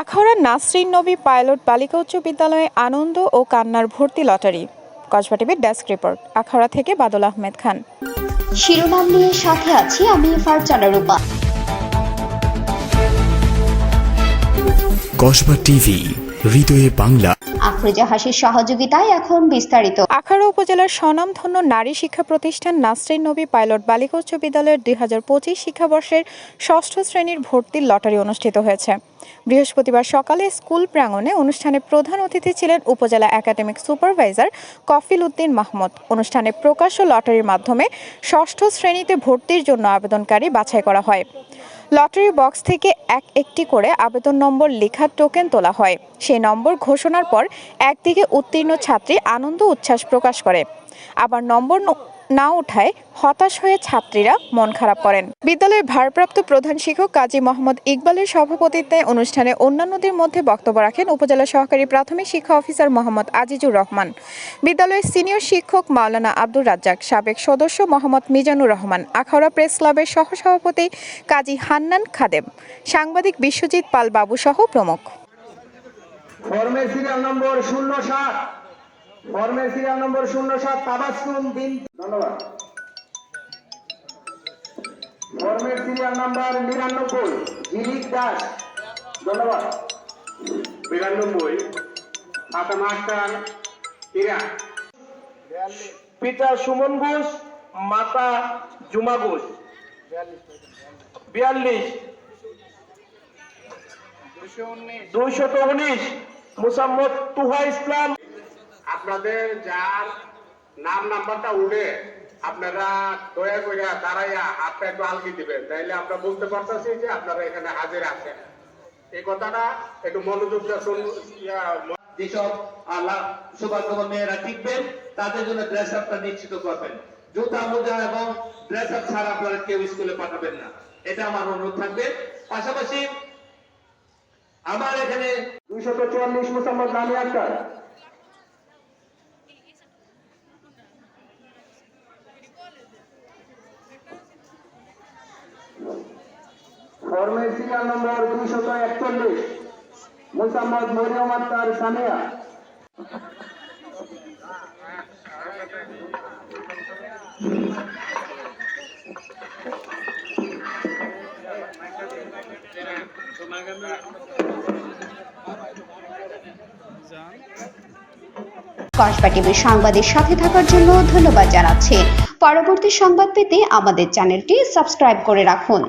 আখাউড়া নাসরিন নবী পাইলট বালিকা উচ্চ বিদ্যালয়ে আনন্দ ও কান্নার ভর্তি লটারি। কসবা টিভির ডেস্ক রিপোর্ট আখাউড়া থেকে বাদল আহমেদ খান। শিরোনাম নিয়ে সাথে আছি আমি ফারজানা রূপা। কসবা টিভি হৃদয়ে বাংলা। আফরোজা হাসির সহযোগিতায় এখন বিস্তারিত। আখাউড়া উপজেলার স্বনামধন্য নারী শিক্ষা প্রতিষ্ঠান নাসরিন নবী পাইলট বালিকা উচ্চ বিদ্যালয়ের দুই হাজার পঁচিশ শিক্ষাবর্ষের ষষ্ঠ শ্রেণির ভর্তির লটারি অনুষ্ঠিত হয়েছে। বৃহস্পতিবার সকালে স্কুল প্রাঙ্গণে অনুষ্ঠানে প্রধান অতিথি ছিলেন উপজেলা একাডেমিক সুপারভাইজার কফিল উদ্দিন মাহমুদ। অনুষ্ঠানে প্রকাশ্য লটারির মাধ্যমে ষষ্ঠ শ্রেণীতে ভর্তির জন্য আবেদনকারী বাছাই করা হয়। লটারি বক্স থেকে এক একটি করে আবেদন নম্বর লেখার টোকেন তোলা হয়। সেই নম্বর ঘোষণার পর একদিকে উত্তীর্ণ ছাত্রী আনন্দ উচ্ছ্বাস প্রকাশ করে। আবার নম্বর না ওঠায় হতাশ হয়ে ছাত্রীরা মন খারাপ করেন। বিদ্যালয়ের ভারপ্রাপ্ত প্রধান শিক্ষক কাজী মোহাম্মদ ইকবালের সভাপতিত্বে অনুষ্ঠানে অন্যান্যদের মধ্যে বক্তব্য রাখেন উপজেলা সহকারী প্রাথমিক শিক্ষা অফিসার মোহাম্মদ আজিজুর রহমান। বিদ্যালয়ের সিনিয়র শিক্ষক মাওলানা আব্দুর রাজ্জাক, সাবেক সদস্য মোহাম্মদ মিজানুর রহমান, আখাউড়া প্রেস ক্লাবের সহসভাপতি কাজী হান্নান খাদেম, সাংবাদিক বিশ্বজিৎ পাল বাবু সহ প্রমুখ। নম্বর শূন্য সাত। ফর্মের সিরিয়াল নম্বর শূন্য সাত তাবাসুম বিন ধন্যবাদ। ফর্মের সিরিয়াল নাম্বার নিরানব্বই ঝিলিক দাস। ধন্যবাদ। বিরানব্বই ফাতেমা আক্তার ইরা পিতা সুমন ঘোষ মাতা জুমা ঘোষ। বিয়াল্লিশ। দুইশত উনিশ মুসাম্মদ তুহা ইসলাম আপনাদের যার নাম নাম্বারটা উঠে আপনারা দয়া করে দাঁড়াইয়া হাতটা একটু আলগি দিবেন। তাইলে আমরা বুঝতে পারতেছি যে আপনারা এখানে হাজির আছেন। এই কথাটা একটু মনোযোগ দিয়ে শুন- যেসব আল্লাহ সৌভাগ্যবান মেয়েরা টিকবেন তাদের জন্য ড্রেস আপটা নিশ্চিত করবেন। জুতা মোজা এবং ড্রেস আপ ছাড়া আপনারা কেউ স্কুলে পাঠাবেন না। এটা আমার অনুরোধ থাকবে। পাশাপাশি আমার এখানে দুইশত চুয়াল্লিশ মুসাম্মদ নামি আক্তার ফর্মের সিরিয়াল নম্বর দুইশত একচল্লিশ। মুসাম্মদ মরিয়ম আক্তার সামিয়া। কসবা টিভির সংবাদের সাথে থাকার জন্য ধন্যবাদ জানাচ্ছি। পরবর্তী সংবাদ পেতে আমাদের চ্যানেলটি সাবস্ক্রাইব করে রাখুন।